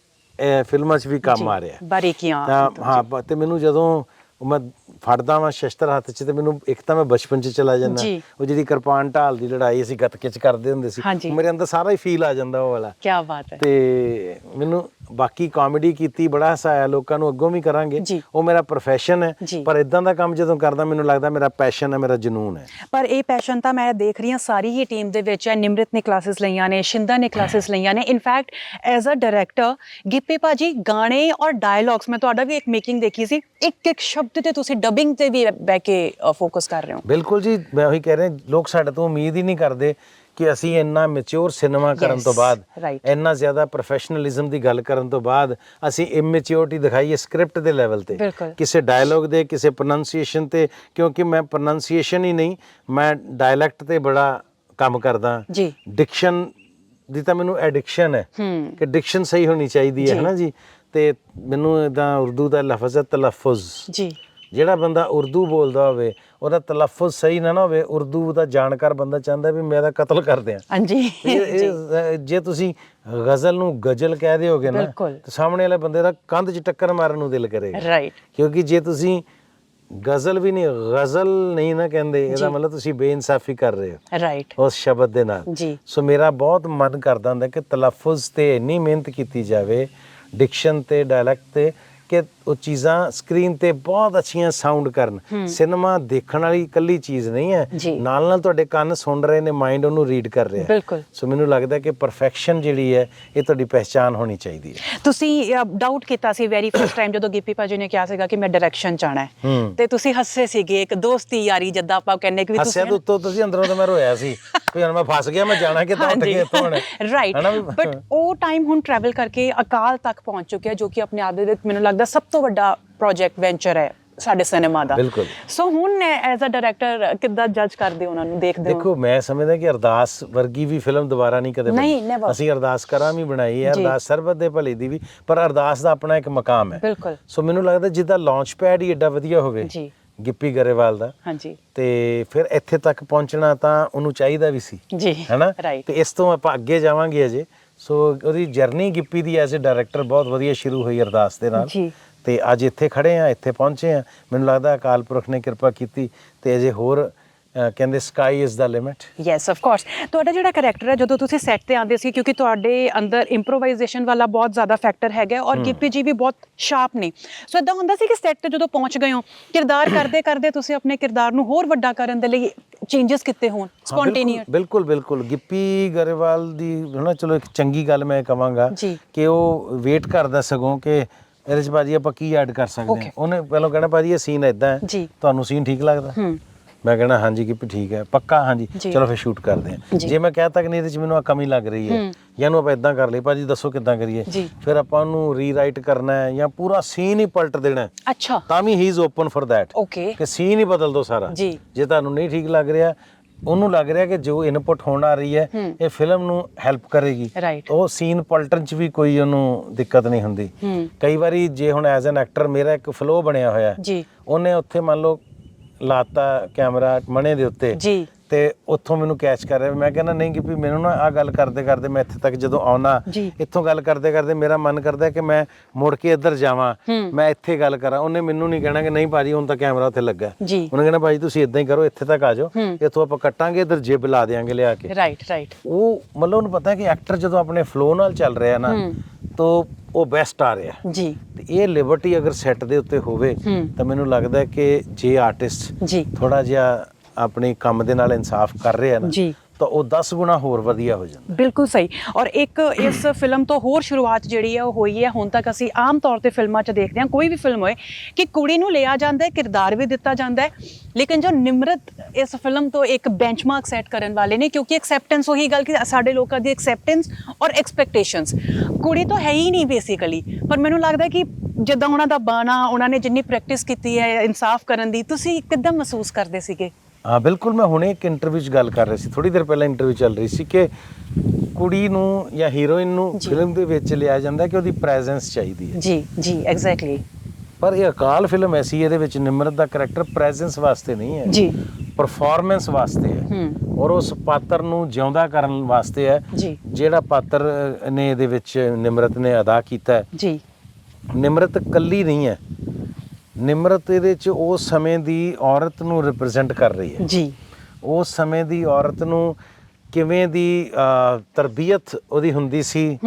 ਫਿਲਮਾਂ 'ਚ ਵੀ ਕੰਮ ਆ ਰਿਹਾ। ਬਾਰੀਕੀਆਂ ਹਾਂ ਤੇ ਮੈਨੂੰ ਜਦੋਂ ਮੈਂ ਫੜਦਾ ਵਾਂ ਸ਼ਸਤਰ ਹੱਥ 'ਚ ਤੇ ਮੈਨੂੰ ਇੱਕ ਤਾਂ ਮੈਂ ਬਚਪਨ 'ਚ ਚਲਾ ਜਾਂਦਾ। ਉਹ ਜਿਹੜੀ ਕਿਰਪਾਨ ਢਾਲ ਦੀ ਲੜਾਈ ਅਸੀਂ ਗੱਤਕੇ 'ਚ ਕਰਦੇ ਹੁੰਦੇ ਸੀ। ਮੇਰੇ ਅੰਦਰ ਸਾਰਾ ਹੀ ਫੀਲ ਆ ਜਾਂਦਾ ਉਹ ਵਾਲਾ। ਕੀ ਬਾਤ ਹੈ। ਤੇ ਮੈਨੂੰ ਬਾਕੀ ਕਾਮੇਡੀ ਕੀਤੀ ਬੜਾ ਹਸਾਇਆ ਲੋਕਾਂ ਨੂੰ ਅੱਗੋਂ ਵੀ ਕਰਾਂਗੇ। ਉਹ ਮੇਰਾ ਪ੍ਰੋਫੈਸ਼ਨ ਹੈ। ਪਰ ਇਦਾਂ ਦਾ ਕੰਮ ਜਦੋਂ ਕਰਦਾ ਮੈਨੂੰ ਲੱਗਦਾ ਮੇਰਾ ਪੈਸ਼ਨ ਹੈ ਮੇਰਾ ਜਨੂਨ ਹੈ। ਪਰ ਇਹ ਪੈਸ਼ਨ ਤਾਂ ਮੈਂ ਦੇਖ ਰਹੀ ਹਾਂ ਸਾਰੀ ਹੀ ਟੀਮ ਦੇ ਵਿੱਚ ਹੈ ਨਿਮਰਤ ਨੇ ਕਲਾਸਿਸ ਲਈਆਂ ਨੇ ਸ਼ਿੰਦਾ ਨੇ ਕਲਾਸਿਸ ਲਈਆਂ ਨੇ। In fact as a director Gippy ਭਾਜੀ ਗਾਣੇ ਔਰ ਡਾਇਲੌਗਸ ਮੈਂ ਤੁਹਾਡਾ ਵੀ ਇੱਕ ਮੇਕਿੰਗ ਦੇਖੀ ਸੀ। ਇੱਕ ਇੱਕ ਸ਼ਬਦ ਤੇ ਤੁਸੀਂ ਡਬਿੰਗ ਤੇ ਵੀ ਬਹਿ ਕੇ ਫੋਕਸ ਕਰ ਰਹੇ ਹੋ ਬਿਲਕੁਲ ਜੀ ਮੈਂ ਉਹੀ ਕਹਿ ਰਿਹਾ ਲੋਕ ਸਾਡੇ ਤੋਂ ਉਮੀਦ ਹੀ ਨਹੀਂ ਕਰਦੇ ਕਿ ਅਸੀਂ ਇੰਨਾ ਮੈਚੁਰ ਸਿਨੇਮਾ ਕਰਨ ਤੋਂ ਬਾਅਦ. ਇੰਨਾ ਜ਼ਿਆਦਾ ਪ੍ਰੋਫੈਸ਼ਨਲਿਜ਼ਮ ਦੀ ਗੱਲ ਕਰਨ ਤੋਂ ਬਾਅਦ ਅਸੀਂ ਇਮੈਚੁਰਿਟੀ ਦਿਖਾਈਏ ਸਕ੍ਰਿਪਟ ਦੇ ਲੈਵਲ ਤੇ। ਕਿਸੇ ਡਾਇਲੋਗ ਦੇ ਕਿਸੇ ਪ੍ਰੋਨੰਸੀਏਸ਼ਨ ਤੇ ਕਿਉਂਕਿ ਮੈਂ ਪ੍ਰੋਨੰਸੀਏਸ਼ਨ ਹੀ ਨਹੀਂ ਮੈਂ ਡਾਇਲੈਕਟ ਤੇ ਬੜਾ ਕੰਮ ਕਰਦਾ ਜੀ। ਡਿਕਸ਼ਨ ਦੀ ਤਾਂ ਮੈਨੂੰ ਐਡਿਕਸ਼ਨ ਹੈ ਕਿ ਡਿਕਸ਼ਨ ਸਹੀ ਹੋਣੀ ਚਾਹੀਦੀ ਹੈ। ਹੈ ਨਾ ਜੀ ਤੇ ਮੈਨੂੰ ਇਦਾਂ ਉਰਦੂ ਦਾ ਲਫ਼ਜ਼ ਤਲਫੁਜ਼ ਜੀ ਜਿਹੜਾ ਬੰਦਾ ਉਰਦੂ ਬੋਲਦਾ ਹੋਵੇ ਉਹਦਾ ਤਲਫੁਜ਼ ਸਹੀ ਨਾ ਨਾ ਹੋਵੇ ਉਰਦੂ ਦਾ ਜਾਣਕਾਰ ਬੰਦਾ ਚਾਹੁੰਦਾ ਵੀ ਮੈਂ ਇਹਦਾ ਕਤਲ ਕਰ ਦਿਆਂ। ਹਾਂਜੀ। ਜੇ। ਤੁਸੀਂ ਗਜ਼ਲ ਨੂੰ ਗਜ਼ਲ ਕਹਿ ਦਿਓਗੇ ਨਾ। ਤੇ ਸਾਹਮਣੇ ਵਾਲੇ ਬੰਦੇ ਦਾ ਕੰਧ 'ਚ ਟੱਕਰ ਮਾਰਨ ਨੂੰ ਦਿਲ ਕਰੇਗਾ। ਰਾਈਟ ਕਿਉਂਕਿ ਜੇ ਤੁਸੀਂ ਗਜ਼ਲ ਵੀ ਨਹੀਂ ਗਜ਼ਲ ਨਹੀਂ ਨਾ ਕਹਿੰਦੇ ਇਹਦਾ। ਮਤਲਬ ਤੁਸੀਂ ਬੇਇਨਸਾਫੀ ਕਰ ਰਹੇ ਹੋ। ਰਾਈਟ ਉਸ ਸ਼ਬਦ ਦੇ ਨਾਲ। ਜੀ। ਸੋ ਮੇਰਾ ਬਹੁਤ ਮਨ ਕਰਦਾ ਹੁੰਦਾ ਕਿ ਤਲਫੁਜ਼ ਤੇ ਇੰਨੀ ਮਿਹਨਤ ਕੀਤੀ ਜਾਵੇ ਡਿਕਸ਼ਨ ਤੇ ਡਾਇਲੈਕਟ ਤੇ ਕਿ ਉਹ ਚੀਜ਼ਾਂ ਸਕਰੀਨ ਤੇ ਬਹੁਤ ਅੱਛੀਆਂ ਸਾਊਂਡ ਕਰਨ। ਸਿਨੇਮਾ ਦੇਖਣ ਵਾਲੀ ਇਕੱਲੀ ਚੀਜ਼ ਨਹੀਂ ਹੈ। ਨਾਲ ਨਾਲ ਤੁਹਾਡੇ ਕੰਨ ਸੁਣ ਰਹੇ ਨੇ ਮਾਈਂਡ ਉਹਨੂੰ ਰੀਡ ਕਰ ਰਿਹਾ ਹੈ। ਸੋ ਮੈਨੂੰ ਲੱਗਦਾ ਕਿ ਪਰਫੈਕਸ਼ਨ ਜਿਹੜੀ ਹੈ ਇਹ ਤੁਹਾਡੀ ਪਹਿਚਾਨ ਹੋਣੀ ਚਾਹੀਦੀ ਹੈ। ਤੁਸੀਂ ਡਾਊਟ ਕੀਤਾ ਸੀ ਵੈਰੀ ਫਸਟ ਟਾਈਮ ਜਦੋਂ ਗਿੱਪੀ ਭਾਜੀ ਨੇ ਕਿਹਾ ਸੀਗਾ ਕਿ ਮੈਂ ਡਾਇਰੈਕਸ਼ਨ ਚਾਹਣਾ ਹੈ। ਤੇ ਤੁਸੀਂ ਹੱਸੇ ਸੀਗੇ ਇੱਕ ਦੋਸਤੀ ਯਾਰੀ ਜਿੱਦਾਂ ਆਪਾਂ ਕਹਿੰਨੇ ਕਿ ਵੀ ਹੱਸਿਆ ਤਾਂ ਉੱਤੋਂ ਤੁਸੀਂ ਅੰਦਰੋਂ ਤਾਂ ਮੈਂ ਰੋਇਆ ਸੀ ਵੀ ਹੁਣ ਮੈਂ ਫਸ ਗਿਆ ਮੈਂ ਜਾਣਾ ਕਿੱਦਾਂ ਉੱਠ ਕੇ ਇੱਥੋਂ ਰਾਈਟ? ਬਟ ਉਹ ਟਾਈਮ ਹੁਣ ਟਰੈਵਲ ਕਰਕੇ ਅਕਾਲ ਤੱਕ ਪਹੁੰਚ ਚੁੱਕਿਆ ਜੋ ਕਿ ਆਪਣੇ ਆਪ ਦੇ ਮੈਨੂੰ ਲੱਗਦਾ ਸਭ ਤੋਂ ਵੱਡਾ ਪ੍ਰੋਜੈਕਟ ਵੈਂਚਰ ਹੈ ਸਾਡੇ ਸਿਨੇਮਾ ਦਾ। ਬਿਲਕੁਲ। ਸੋ ਹੁਣ ਐਜ਼ ਅ ਡਾਇਰੈਕਟਰ ਕਿੱਦਾਂ ਜੱਜ ਕਰਦੇ ਉਹਨਾਂ ਨੂੰ? ਦੇਖਦੇ ਹੋ? ਦੇਖੋ ਮੈਂ ਸਮਝਦਾ ਕਿ ਅਰਦਾਸ ਵਰਗੀ ਵੀ ਫਿਲਮ ਦੁਬਾਰਾ ਨਹੀਂ ਕਦੇ ਬਣੀ। ਅਸੀਂ ਅਰਦਾਸ ਕਰਾਂ ਵੀ ਬਣਾਈ ਹੈ। ਅਰਦਾਸ ਸਰਬਤ ਦੇ ਭਲੇ ਦੀ ਵੀ ਪਰ ਅਰਦਾਸ ਦਾ ਆਪਣਾ ਇੱਕ ਮਕਾਮ ਹੈ। ਬਿਲਕੁਲ। ਸੋ ਮੈਨੂੰ ਲੱਗਦਾ ਜਿੱਦਾਂ ਲਾਂਚ ਪੈਡ ਹੀ ਐਡਾ ਵਧੀਆ ਹੋਵੇ ਜੀ। ਗਿੱਪੀ ਗਰੇਵਾਲ ਦਾ। ਹਾਂਜੀ। ਤੇ ਫਿਰ ਇੱਥੇ ਤੱਕ ਪਹੁੰਚਣਾ ਤਾਂ ਉਹਨੂੰ ਚਾਹੀਦਾ ਵੀ ਸੀ। ਜੀ ਹੈਨਾ? ਤੇ ਇਸ ਤੋਂ ਆਪਾਂ ਅੱਗੇ ਜਾਵਾਂਗੇ ਅਜੇ। ਸੋ ਉਹਦੀ ਜਰਨੀ ਗਿੱਪੀ ਦੀ ਐਜ਼ ਅ ਡਾਇਰੈਕਟਰ ਬਹੁਤ ਵਧੀਆ ਸ਼ੁਰੂ ਹੋਈ ਅਰਦਾਸ ਦੇ ਨਾਲ। ਜੀ। ਤੇ ਅੱਜ ਇੱਥੇ ਖੜੇ ਆ ਇੱਥੇ ਪਹੁੰਚੇ ਆ। ਮੈਨੂੰ ਲੱਗਦਾ ਅਕਾਲ ਪੁਰਖ ਨੇ ਕਿਰਪਾ ਕੀਤੀ ਤੇ ਅਜੇ ਹੋਰ ਕਹਿੰਦੇ sky is the limit yes of course ਤੁਹਾਡਾ ਜਿਹੜਾ ਕੈਰੈਕਟਰ ਹੈ ਜਦੋਂ ਤੁਸੀਂ ਸੈੱਟ ਤੇ ਆਉਂਦੇ ਸੀ ਕਿਉਂਕਿ ਤੁਹਾਡੇ ਅੰਦਰ ਇੰਪਰੋਵਾਈਜ਼ੇਸ਼ਨ ਵਾਲਾ ਬਹੁਤ ਜ਼ਿਆਦਾ ਫੈਕਟਰ ਹੈਗਾ ਔਰ ਗਿੱਪੀ ਜੀ ਵੀ ਬਹੁਤ ਸ਼ਾਰਪ ਨੇ। ਸੋ ਇਦਾਂ ਹੁੰਦਾ ਸੀ ਕਿ ਸੈੱਟ ਤੇ ਜਦੋਂ ਪਹੁੰਚ ਗਏ ਹੋ ਕਿਰਦਾਰ ਕਰਦੇ ਕਰਦੇ ਤੁਸੀਂ ਆਪਣੇ ਕਿਰਦਾਰ ਨੂੰ ਹੋਰ ਵੱਡਾ ਕਰਨ ਦੇ ਲਈ ਚੇਂਜਸ ਕੀਤੇ ਹੋਣ ਸਪੌਂਟੇਨੀਅਸ ਬਿਲਕੁਲ ਬਿਲਕੁਲ ਗਿੱਪੀ ਗਰੇਵਾਲ ਦੀ ਹਨਾ ਚਲੋ ਇੱਕ ਚੰਗੀ ਗੱਲ ਮੈਂ ਕਵਾਂਗਾ। ਕਿ ਉਹ ਵੇਟ ਕਰਦਾ ਸਗੋਂ ਕਿ ਇਹਦੇ ਚ ਭਾਜੀ ਆਪਾਂ ਕੀ ਐਡ ਕਰ ਸਕਦੇ ਹਾਂ? ਉਹਨੇ ਪਹਿਲਾਂ ਕਹਿਣਾ ਭਾਜੀ ਇਹ ਸੀਨ ਇਦਾਂ ਹੈ। ਤੁਹਾਨੂੰ ਸੀਨ ਠੀਕ ਲੱਗਦਾ? ਹੂੰ। ਮੈਂ ਕਹਿਣਾ ਹਾਂਜੀ ਕਿ ਵੀ ਠੀਕ ਹੈ ਪੱਕਾ? ਹਾਂਜੀ। ਚਲੋ ਫਿਰ ਸ਼ੂਟ ਕਰਦੇ ਹਾਂ। ਜੇ। ਮੈਂ ਕਹਿ ਤੱਕ ਨਹੀਂ ਇਹਦੇ ਚ ਮੈਨੂੰ ਆ ਕਮੀ ਲੱਗ ਰਹੀ ਹੈ। ਜਾਂ ਨੂੰ ਆਪਾਂ ਇਦਾਂ ਕਰ ਲਈ ਭਾਜੀ ਦੱਸੋ ਕਿੱਦਾਂ ਕਰੀਏ? ਫਿਰ ਆਪਾਂ ਉਹਨੂੰ ਰੀਰਾਈਟ ਕਰਨਾ ਹੈ ਜਾਂ ਪੂਰਾ ਸੀਨ ਹੀ ਪਲਟ ਦੇਣਾ ਹੈ। ਅੱਛਾ। ਤਾਂ ਵੀ he is open for that okay ਕਿ ਸੀਨ ਹੀ ਬਦਲ ਦੋ ਸਾਰਾ। ਜੇ ਤੁਹਾਨੂੰ ਨਹੀਂ ਠੀਕ ਲੱਗ ਰਿਹਾ ਉਹਨੂੰ ਲੱਗ ਰਿਹਾ ਕਿ ਜੋ ਇਨਪੁਟ ਹੋਣ ਆ ਰਹੀ ਹੈ। ਇਹ ਫਿਲਮ ਨੂੰ ਹੈਲਪ ਕਰੇਗੀ. ਉਹ ਸੀਨ ਪਲਟਣ ਚ ਵੀ ਕੋਈ ਉਹਨੂੰ ਦਿੱਕਤ ਨਹੀਂ ਹੁੰਦੀ। ਕਈ ਵਾਰੀ ਜੇ ਹੁਣ ਐਜ਼ ਐਨ ਐਕਟਰ ਮੇਰਾ ਇੱਕ ਫਲੋ ਬਣਿਆ ਹੋਇਆ ਹੈ, ਜੀ। ਉਹਨੇ ਉੱਥੇ ਮੰਨ ਲਓ ਲਾਤਾ ਕੈਮਰਾ ਮਣੇ ਦੇ ਉੱਤੇ। ਜੀ। ਤੇ ਉੱਥੋਂ ਮੈਨੂੰ ਕੈਚ ਕਰ ਰਿਹਾ ਮੈਂ ਕਹਿੰਦਾ ਨਹੀਂ ਕਿ ਵੀ ਮੈਨੂੰ ਨਾ ਆ ਗੱਲ ਕਰਦੇ ਕਰਦੇ ਮੈਂ ਇੱਥੇ ਤੱਕ ਜਦੋਂ ਆਉਣਾ। ਇੱਥੋਂ ਗੱਲ ਕਰਦੇ ਕਰਦੇ ਮੇਰਾ ਮਨ ਕਰਦਾ ਕਿ ਮੈਂ ਮੁੜ ਕੇ ਇੱਧਰ ਜਾਵਾਂ। ਮੈਂ ਇੱਥੇ ਗੱਲ ਕਰਾਂ ਉਹਨੇ ਮੈਨੂੰ ਨਹੀਂ ਕਹਿਣਾ ਕਿ ਨਹੀਂ ਭਾਜੀ ਹੁਣ ਤਾਂ ਕੈਮਰਾ ਉੱਥੇ ਲੱਗਾ ਉਹਨੇ ਕਹਿਣਾ ਭਾਜੀ ਤੁਸੀਂ ਇਦਾਂ ਹੀ ਕਰੋ ਇੱਥੇ ਤੱਕ ਆ ਜਾਓ। ਇੱਥੋਂ ਆਪਾਂ ਕੱਟਾਂਗੇ ਇੱਧਰ ਜਿਬ ਲਾ ਦੇਾਂਗੇ ਲਿਆ ਕੇ ਰਾਈਟ ਰਾਈਟ ਉਹ ਮਤਲਬ ਉਹਨੂੰ ਪਤਾ ਕਿ ਐਕਟਰ ਜਦੋਂ ਆਪਣੇ ਫਲੋ ਨਾਲ ਚੱਲ ਰਿਹਾ ਨਾ। ਤਾਂ ਉਹ ਬੈਸਟ ਆ ਰਿਹਾ ਜੀ ਤੇ ਇਹ ਲਿਬਰਟੀ ਅਗਰ ਸੈੱਟ ਦੇ ਉੱਤੇ ਹੋਵੇ। ਤਾਂ ਮੈਨੂੰ ਲੱਗਦਾ ਹੈ ਕਿ ਜੇ ਆਰਟਿਸਟ ਥੋੜਾ ਜਿਹਾ ਆਪਣੇ ਕੰਮ ਦੇ ਨਾਲ ਇਨਸਾਫ ਕਰ ਰਿਹਾ ਨਾ ਜੀ। ਤਾਂ ਉਹ 10 ਗੁਣਾ ਹੋਰ ਵਧੀਆ ਹੋ ਜਾਂਦਾ। ਬਿਲਕੁਲ ਸਹੀ। ਔਰ ਇੱਕ ਇਸ ਫਿਲਮ ਤੋਂ ਹੋਰ ਸ਼ੁਰੂਆਤ ਜਿਹੜੀ ਹੈ ਉਹ ਹੋਈ ਹੈ ਹੁਣ ਤੱਕ ਅਸੀਂ ਆਮ ਤੌਰ ਤੇ ਫਿਲਮਾਂ 'ਚ ਦੇਖਦੇ ਹਾਂ ਕੋਈ ਵੀ ਫਿਲਮ ਹੋਏ ਕਿ ਕੁੜੀ ਨੂੰ ਲਿਆ ਜਾਂਦਾ ਹੈ ਕਿਰਦਾਰ ਵੀ ਦਿੱਤਾ ਜਾਂਦਾ ਹੈ ਲੇਕਿਨ ਜੋ ਨਿਮਰਤ ਇਸ ਫਿਲਮ ਤੋਂ ਇੱਕ ਬੈਂਚਮਾਰਕ ਸੈੱਟ ਕਰਨ ਵਾਲੇ ਨੇ ਕਿਉਂਕਿ ਐਕਸੈਪਟੈਂਸ ਉਹੀ ਗੱਲ ਕਿ ਸਾਡੇ ਲੋਕਾਂ ਦੀ ਐਕਸੈਪਟੈਂਸ ਔਰ ਐਕਸਪੈਕਟੇਸ਼ਨਸ ਕੁੜੀ ਤਾਂ ਹੈ ਹੀ ਨਹੀਂ ਬੇਸਿਕਲੀ ਪਰ ਮੈਨੂੰ ਲੱਗਦਾ ਕਿ ਜਿੱਦਾਂ ਉਹਨਾਂ ਦਾ ਬਾਣਾ ਉਹਨਾਂ ਨੇ ਜਿੰਨੀ ਪ੍ਰੈਕਟਿਸ ਕੀਤੀ ਹੈ ਇਨਸਾਫ ਕਰਨ ਦੀ ਤੁਸੀਂ ਕਿੱਦਾਂ ਮਹਿਸੂਸ ਕਰਦੇ ਸੀਗੇ? ਬਿਲਕੁਲ ਮੈਂ ਹੁਣੇ ਇੱਕ ਇੰਟਰਵਿਊ 'ਚ ਗੱਲ ਕਰ ਰਿਹਾ ਸੀ। ਥੋੜੀ ਦੇਰ ਪਹਿਲਾਂ ਇੰਟਰਵਿਊ ਚੱਲ ਰਹੀ ਸੀ ਕਿ ਕੁੜੀ ਨੂੰ ਜਾਂ ਹੀਰੋਇਨ ਨੂੰ। ਫਿਲਮ ਦੇ ਵਿੱਚ ਲਿਆ ਜਾਂਦਾ ਕਿ ਉਹਦੀ ਪ੍ਰੈਜ਼ੈਂਸ ਚਾਹੀਦੀ ਹੈ। ਜੀ ਜੀ ਐਗਜ਼ੈਕਟਲੀ ਪਰ ਇਹ ਅਕਾਲ ਫਿਲਮ ਐਸੀ ਇਹਦੇ ਵਿੱਚ ਨਿਮਰਤ ਦਾ ਕੈਰੈਕਟਰ ਪ੍ਰੈਜ਼ੈਂਸ ਵਾਸਤੇ ਨਹੀਂ ਹੈ। ਜੀ। ਪਰਫਾਰਮੈਂਸ ਵਾਸਤੇ ਹੈ। ਔਰ ਉਸ ਪਾਤਰ ਨੂੰ ਜਿਉਂਦਾ ਕਰਨ ਵਾਸਤੇ ਹੈ ਜੀ। ਜਿਹੜਾ ਪਾਤਰ ਨੇ ਇਹਦੇ ਵਿੱਚ ਨਿਮਰਤ ਨੇ ਅਦਾ ਕੀਤਾ ਹੈ। ਜੀ। ਨਿਮਰਤ ਕੱਲੀ ਨਹੀਂ ਹੈ। ਨਿਮਰਤ ਇਹਦੇ ਚ ਉਸ ਸਮੇਂ ਦੀ ਔਰਤ ਨੂੰ ਰਿਪਰੈਜ਼ੈਂਟ ਕਰ ਰਹੀ ਹੈ। ਜੀ। ਉਸ ਸਮੇਂ ਦੀ ਔਰਤ ਨੂੰ ਕਿਵੇਂ ਦੀ ਤਰਬੀਅਤ ਉਹਦੀ ਹੁੰਦੀ ਸੀ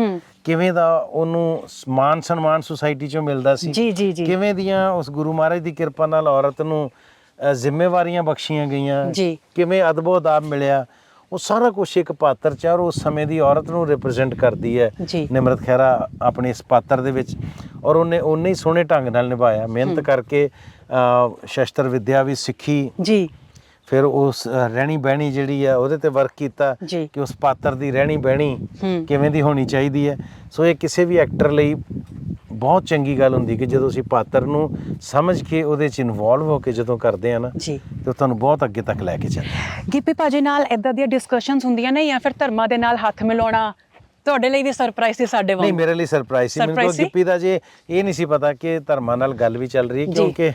ਕਿਵੇਂ ਦਾ ਉਹਨੂੰ ਮਾਨ ਸਨਮਾਨ ਸੁਸਾਇਟੀ ਚੋਂ ਮਿਲਦਾ ਸੀ ਜੀ ਜੀ ਜੀ। ਕਿਵੇਂ ਦੀਆਂ ਉਸ ਗੁਰੂ ਮਹਾਰਾਜ ਦੀ ਕਿਰਪਾ ਨਾਲ ਔਰਤ ਨੂੰ ਜ਼ਿੰਮੇਵਾਰੀਆਂ ਬਖਸ਼ੀਆਂ ਗਈਆਂ ਜੀ। ਕਿਵੇਂ ਅਦਬੋ ਅਦਾਬ ਮਿਲਿਆ ਉਹ ਸਾਰਾ ਕੁਝ ਇੱਕ ਪਾਤਰ ਚ ਔਰ ਉਸ ਸਮੇਂ ਦੀ ਔਰਤ ਨੂੰ ਰਿਪਰੈਜ਼ੈਂਟ ਕਰਦੀ ਹੈ। ਨਿਮਰਤ ਖਹਿਰਾ ਆਪਣੇ ਇਸ ਪਾਤਰ ਦੇ ਵਿੱਚ ਔਰ ਉਹਨੇ ਉਹਨੇ ਹੀ ਸੋਹਣੇ ਢੰਗ ਨਾਲ ਨਿਭਾਇਆ ਮਿਹਨਤ ਕਰਕੇ ਸ਼ਸਤਰ ਵਿਦਿਆ ਵੀ ਸਿੱਖੀ ਜੀ ਫਿਰ ਉਸ ਰਹਿਣੀ ਬਹਿਣੀ ਜਿਹੜੀ ਆ ਉਹਦੇ ਤੇ ਵਰਕ ਕੀਤਾ। ਕਿ ਉਸ ਪਾਤਰ ਦੀ ਰਹਿਣੀ ਬਹਿਣੀ। ਕਿਵੇਂ ਦੀ ਹੋਣੀ ਚਾਹੀਦੀ ਹੈ ਸੋ ਇਹ ਕਿਸੇ ਵੀ ਐਕਟਰ ਲਈ ਬਹੁਤ ਚੰਗੀ ਗੱਲ ਹੁੰਦੀ ਕਿ ਜਦੋਂ ਅਸੀਂ ਪਾਤਰ ਨੂੰ ਸਮਝ ਕੇ ਉਹਦੇ ਚ ਇਨਵੋਲਵ ਹੋ ਕੇ ਜਦੋਂ ਕਰਦੇ ਆ ਨਾ ਜੀ। ਤੇ ਤੁਹਾਨੂੰ ਬਹੁਤ ਅੱਗੇ ਤੱਕ ਲੈ ਕੇ ਜਾਂਦਾ ਗਿੱਪੀ ਭਾਜੀ ਨਾਲ ਇਦਾਂ ਦੀਆਂ ਡਿਸਕਸ਼ਨਸ ਹੁੰਦੀਆਂ ਨੇ ਜਾਂ ਫਿਰ ਧਰਮਾਂ ਦੇ ਨਾਲ ਹੱਥ ਮਿਲਾਉਣਾ? ਤੁਹਾਡੇ ਲਈ ਵੀ ਸਰਪ੍ਰਾਈਜ਼ ਸੀ ਸਾਡੇ ਨਹੀਂ ਵਾਂਗ ਮੇਰੇ ਲਈ ਸਰਪ੍ਰਾਈਜ਼ ਸੀ। ਮੈਨੂੰ? ਗਿੱਪੀ ਦਾ ਜੇ ਇਹ ਨਹੀਂ ਸੀ ਪਤਾ ਕਿ ਧਰਮਾਂ ਨਾਲ ਗੱਲ ਵੀ ਚੱਲ ਰਹੀ। ਕਿਉਂਕਿ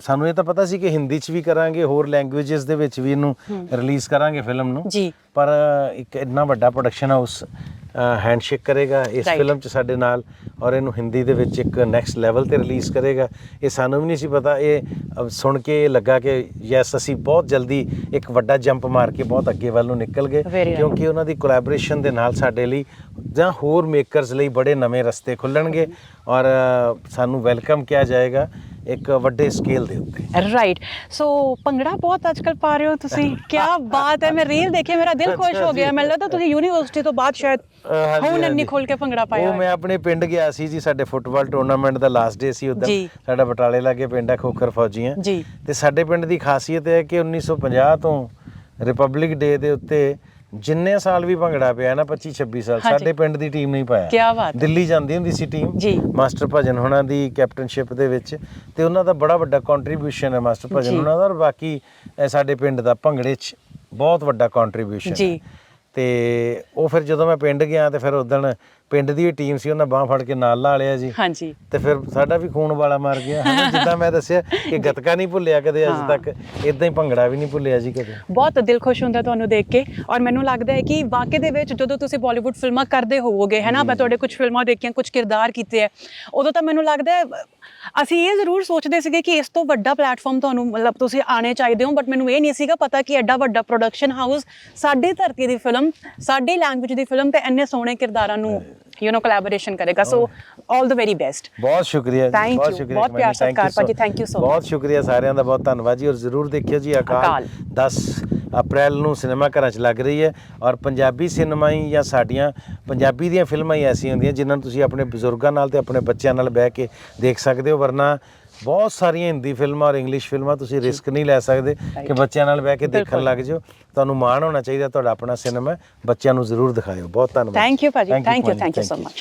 ਸਾਨੂੰ ਇਹ ਤਾਂ ਪਤਾ ਸੀ ਕਿ ਹਿੰਦੀ ਚ ਵੀ ਕਰਾਂਗੇ ਹੋਰ ਲੈਂਗੁਏਜਸ ਦੇ ਵਿੱਚ ਵੀ ਇਹਨੂੰ ਰਿਲੀਜ਼ ਕਰਾਂਗੇ ਫਿਲਮ ਨੂੰ। ਜੀ। ਪਰ ਇੱਕ ਇੰਨਾ ਵੱਡਾ ਪ੍ਰੋਡਕਸ਼ਨ ਹਾਊਸ ਹੈਂਡਸ਼ੇਕ ਕਰੇਗਾ ਇਸ Right. ਫਿਲਮ 'ਚ ਸਾਡੇ ਨਾਲ ਔਰ ਇਹਨੂੰ ਹਿੰਦੀ ਦੇ ਵਿੱਚ ਇੱਕ ਨੈਕਸਟ ਲੈਵਲ ਤੇ ਰਿਲੀਜ਼ ਕਰੇਗਾ ਇਹ ਸਾਨੂੰ ਵੀ ਨਹੀਂ ਸੀ ਪਤਾ ਇਹ ਸੁਣ ਕੇ ਲੱਗਾ ਕਿ ਯੈਸ ਅਸੀਂ ਬਹੁਤ ਜਲਦੀ ਇੱਕ ਵੱਡਾ ਜੰਪ ਮਾਰ ਕੇ ਬਹੁਤ ਅੱਗੇ ਵੱਲ ਨੂੰ ਨਿਕਲ ਗਏ Very right. ਕਿਉਂਕਿ ਉਹਨਾਂ ਦੀ ਕੋਲੈਬੋਰੇਸ਼ਨ ਦੇ ਨਾਲ ਸਾਡੇ ਲਈ ਜਾਂ ਹੋਰ ਮੇਕਰਸ ਲਈ ਬੜੇ ਨਵੇਂ ਰਸਤੇ ਖੁੱਲਣਗੇ ਔਰ ਸਾਨੂੰ ਵੈਲਕਮ ਕਿਹਾ ਜਾਏਗਾ ਇੱਕ ਵੱਡੇ ਸਕੇਲ ਦੇ ਉੱਤੇ ਰਾਈਟ ਸੋ ਭੰਗੜਾ ਬਹੁਤ ਅੱਜਕੱਲ ਪਾ ਰਹੇ ਹੋ ਤੁਸੀਂ ਕੀ ਬਾਤ ਹੈ ਮੈਂ ਰੀਲ ਦੇਖੀ ਮੇਰਾ ਦਿਲ ਖੁਸ਼ ਹੋ ਗਿਆ। ਮੈਨੂੰ ਲੱਗਦਾ ਤੁਸੀਂ ਯੂਨੀਵਰਸਿਟੀ ਤੋਂ ਬਾਅਦ ਸ਼ਾਇਦ ਹਾਂਜੀ, ਹੁਣ ਹਾਂਜੀ। ਖੋਲ ਕੇ ਭੰਗੜਾ ਪਾਇਆ ਉਹ ਹੋਇਆ। ਮੈਂ ਆਪਣੇ ਪਿੰਡ ਗਿਆ ਸੀ ਜੀ ਸਾਡੇ ਫੁੱਟਬਾਲ ਟੂਰਨਾਮੈਂਟ ਦਾ ਲਾਸਟ ਡੇ ਸੀ ਉਦੋਂ ਜੀ। ਸਾਡਾ ਬਟਾਲੇ ਲਾਗੇ ਪਿੰਡ ਹੈ ਖੋਖਰ ਫੌਜੀਆਂ ਜੀ ਤੇ ਸਾਡੇ ਪਿੰਡ ਦੀ ਖਾਸੀਅਤ ਹੈ ਕਿ 1950 ਤੋਂ ਰਿਪਬਲਿਕ ਡੇ ਦੇ ਉੱਤੇ ਜਿੰਨੇ ਸਾਲ ਵੀ ਭੰਗੜਾ ਪਿਆ ਨਾ 25 26 ਸਾਲ ਹਾਂਜੀ। ਸਾਡੇ ਪਿੰਡ ਦੀ ਟੀਮ ਨਹੀਂ ਪਾਇਆ ਕਿਆ ਬਾਤ ਹੈ। ਦਿੱਲੀ ਜਾਂਦੀ ਹੁੰਦੀ ਸੀ ਟੀਮ ਜੀ। ਮਾਸਟਰ ਭਜਨ ਹੋਣਾ ਦੀ ਕੈਪਟਨਸ਼ਿਪ ਦੇ ਵਿੱਚ ਤੇ ਉਹਨਾਂ ਦਾ ਬੜਾ ਵੱਡਾ ਕੰਟਰੀਬਿਊਸ਼ਨ ਹੈ ਮਾਸਟਰ ਭਜਨ ਜੀ। ਹੋਣਾ ਦਾ ਔਰ ਬਾਕੀ ਸਾਡੇ ਪਿੰਡ ਦਾ ਭੰਗੜੇ 'ਚ ਬਹੁਤ ਵੱਡਾ ਕੰਟਰੀਬਿਊਸ਼ਨ ਜੀ। ਤੇ ਉਹ ਫਿਰ ਜਦੋਂ ਮੈਂ ਪਿੰਡ ਗਿਆ ਤੇ ਫਿਰ ਉਦਣ ਪਿੰਡ ਦੀ ਟੀਮ ਸੀ ਉਹਨਾਂ ਬਾਹ ਫੜ ਕੇ ਨਾਲ ਲਾ ਲਿਆ ਜੀ। ਹਾਂਜੀ। ਤੇ ਫਿਰ ਸਾਡਾ ਵੀ ਖੂਨ ਵਾਲਾ ਮਰ ਗਿਆ। ਜਿੱਦਾਂ ਮੈਂ ਦੱਸਿਆ ਕਿ ਗਤਕਾ ਨਹੀਂ ਭੁੱਲਿਆ ਕਦੇ ਅੱਜ। ਤੱਕ ਇਦਾਂ ਹੀ ਭੰਗੜਾ ਵੀ ਨਹੀਂ ਭੁੱਲਿਆ ਜੀ ਕਦੇ। ਬਹੁਤ ਦਿਲ ਖੁਸ਼ ਹੁੰਦਾ ਤੁਹਾਨੂੰ ਦੇਖ ਕੇ ਔਰ ਮੈਨੂੰ ਲੱਗਦਾ ਹੈ ਕਿ ਵਾਕਈ ਦੇ ਵਿੱਚ ਜਦੋਂ ਤੁਸੀਂ ਬਾਲੀਵੁੱਡ ਫਿਲਮਾਂ ਕਰਦੇ ਹੋਵੋਗੇ ਹੈ ਨਾ? ਮੈਂ ਤੁਹਾਡੇ ਕੁਝ ਫਿਲਮਾਂ ਦੇਖੀਆਂ ਕੁਝ ਕਿਰਦਾਰ ਕੀਤੇ ਹੈ ਉਦੋਂ ਤਾਂ ਮੈਨੂੰ ਲੱਗਦਾ ਹੈ ਅਸੀਂ ਇਹ ਜ਼ਰੂਰ ਸੋਚਦੇ ਸੀਗੇ ਕਿ ਇਸ ਤੋਂ ਵੱਡਾ ਪਲੇਟਫਾਰਮ ਤੁਹਾਨੂੰ ਮਤਲਬ ਤੁਸੀਂ ਆਣੇ ਚਾਹੀਦੇ ਹੋ ਬਟ ਮੈਨੂੰ ਇਹ ਨਹੀਂ ਸੀਗਾ ਪਤਾ ਕਿ ਐਡਾ ਵੱਡਾ ਪ੍ਰੋਡਕਸ਼ਨ ਹਾਊਸ ਸਾਡੀ ਧਰਤੀ ਦੀ ਫਿਲਮ ਸਾਡੀ ਲੈਂਗੁਏਜ ਦੀ ਫਿਲਮ ਤੇ ਇੰਨੇ ਸੋਹਣੇ ਕਿਰਦਾਰਾਂ ਨੂੰ ਯੂ نو ਕੋਲੈਬੋਰੇਸ਼ਨ ਕਰੇਗਾ ਸੋ 올 ਦ ਵੈਰੀ ਬੈਸਟ ਬਹੁਤ ਸ਼ੁਕਰੀਆ ਜੀ Thank ਬਹੁਤ you, ਸ਼ੁਕਰੀਆ ਬਹੁਤ ਕਮਲ ਪਿਆਰ ਜੀ, thank you ਸਤਿਕਾਰ so- ਭਾਜੀ, thank you so ਬਹੁਤ ਸ਼ੁਕਰੀਆ ਸਾਰਿਆਂ ਦਾ ਬਹੁਤ ਧੰਨਵਾਦ ਜੀ ਔਰ ਜ਼ਰੂਰ ਦੇਖਿਓ ਜੀ ਅਕਾਲ ਅਕਾਲ। 10 ਅਪ੍ਰੈਲ ਨੂੰ ਸਿਨੇਮਾ ਘਰਾਂ 'ਚ ਲੱਗ ਰਹੀ ਹੈ ਔਰ ਪੰਜਾਬੀ ਸਿਨੇਮਾ ਹੀ ਜਾਂ ਸਾਡੀਆਂ ਪੰਜਾਬੀ ਦੀਆਂ ਫਿਲਮਾਂ ਹੀ ਐਸੀਆਂ ਹੁੰਦੀਆਂ ਜਿਨ੍ਹਾਂ ਨੂੰ ਤੁਸੀਂ ਆਪਣੇ ਬਜ਼ੁਰਗਾਂ ਨਾਲ ਤੇ ਆਪਣੇ ਬੱਚਿਆਂ ਨਾਲ ਬਹਿ ਕੇ ਦੇਖ ਸਕਦੇ ਹੋ ਵਰਨਾ ਬਹੁਤ ਸਾਰੀਆਂ ਹਿੰਦੀ ਫਿਲਮਾਂ ਔਰ ਇੰਗਲਿਸ਼ ਫਿਲਮਾਂ ਤੁਸੀਂ ਰਿਸਕ ਨਹੀਂ ਲੈ ਸਕਦੇ ਕਿ ਬੱਚਿਆਂ ਨਾਲ ਬਹਿ ਕੇ ਦੇਖਣ। ਲੱਗ ਜਾਓ। ਤੁਹਾਨੂੰ ਮਾਣ ਹੋਣਾ ਚਾਹੀਦਾ ਤੁਹਾਡਾ ਆਪਣਾ ਸਿਨੇਮਾ ਬੱਚਿਆਂ ਨੂੰ ਜ਼ਰੂਰ ਦਿਖਾਇਓ। ਬਹੁਤ ਧੰਨਵਾਦ। ਥੈਂਕ ਯੂ ਭਾਜੀ। Thank you thank you so. Much